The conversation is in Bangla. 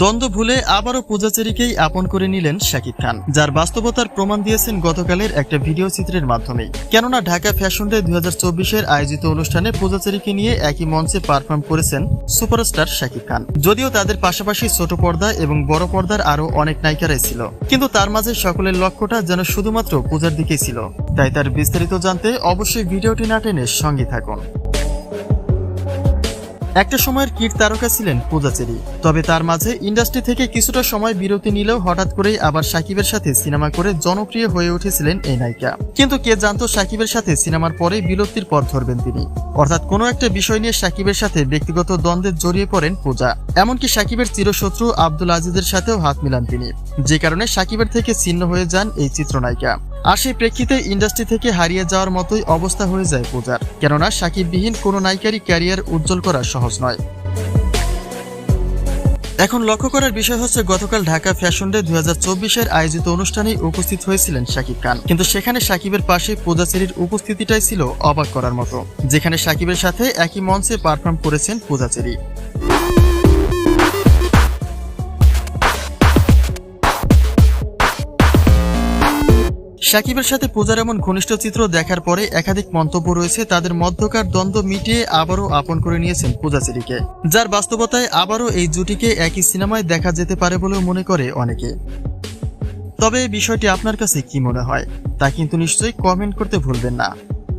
দ্বন্দ্ব ভুলে আবারও পূজাচেরিকেই আপন করে নিলেন শাকিব খান, যার বাস্তবতার প্রমাণ দিয়েছেন গতকালের একটা ভিডিও চিত্রের মাধ্যমে কেননা ঢাকা ফ্যাশন ডে দুই চব্বিশের আয়োজিত অনুষ্ঠানে পূজাচেরিকে নিয়ে একই মঞ্চে পারফর্ম করেছেন সুপারস্টার শাকিব খান। যদিও তাদের পাশাপাশি ছোট পর্দা এবং বড় পর্দার আরও অনেক নায়িকারাই ছিল। কিন্তু তার মাঝে সকলের লক্ষ্যটা যেন শুধুমাত্র পূজার দিকেই ছিল। তাই তার বিস্তারিত জানতে অবশ্যই ভিডিওটি না টেনে সঙ্গে থাকুন। একটা সময়ের কিট তারকা ছিলেন পূজাচেরি তবে তার মাঝে ইন্ডাস্ট্রি থেকে কিছুটা সময় বিরতি নিলেও হঠাৎ করেই আবার সাকিবের সাথে সিনেমা করে জনপ্রিয় হয়ে উঠেছিলেন এই নায়িকা। কিন্তু কে জানতো সাকিবের সাথে সিনেমার পরে বিরক্তির পথ ধরবেন তিনি? অর্থাৎ কোনো একটা বিষয় নিয়ে সাকিবের সাথে ব্যক্তিগত দ্বন্দ্বে জড়িয়ে পড়েন পূজা। এমনকি সাকিবের চিরশত্রু আব্দুল আজিজের সাথেও হাত মিলান তিনি। যে কারণে সাকিবের থেকে ছিন্ন হয়ে যান এই চিত্রনায়িকা। আর সেই প্রেক্ষিতে ইন্ডাস্ট্রি থেকে হারিয়ে যাওয়ার মতোই অবস্থা হয়ে যায় পূজার। কেননা সাকিববিহীন কোনো নায়িকারই ক্যারিয়ার উজ্জ্বল করা সহজ নয়। এখন লক্ষ্য করার বিষয় হচ্ছে গতকাল ঢাকা ফ্যাশন ডে হাজার চব্বিশের আয়োজিত অনুষ্ঠানে উপস্থিত হয়েছিলেন শাকিব খান। কিন্তু সেখানে সাকিবের পাশে পূজাচেরির উপস্থিতিটাই ছিল অবাক করার মতো, যেখানে সাকিবের সাথে একই মঞ্চে পারফর্ম করেছেন পূজাচেরি সাকিবের সাথে পূজার এমন ঘনিষ্ঠ চিত্র দেখার পরে একাধিক মন্তব্য রয়েছে, তাদের মধ্যকার দ্বন্দ্ব মিটিয়ে আবারও আপন করে নিয়েছেন পূজা সিরিকে। যার বাস্তবতায় আবারও এই জুটিকে একই সিনেমায় দেখা যেতে পারে বলেও মনে করে অনেকে। তবে বিষয়টি আপনার কাছে কি মনে হয়? তা কিন্তু নিশ্চয়ই কমেন্ট করতে ভুলবেন না।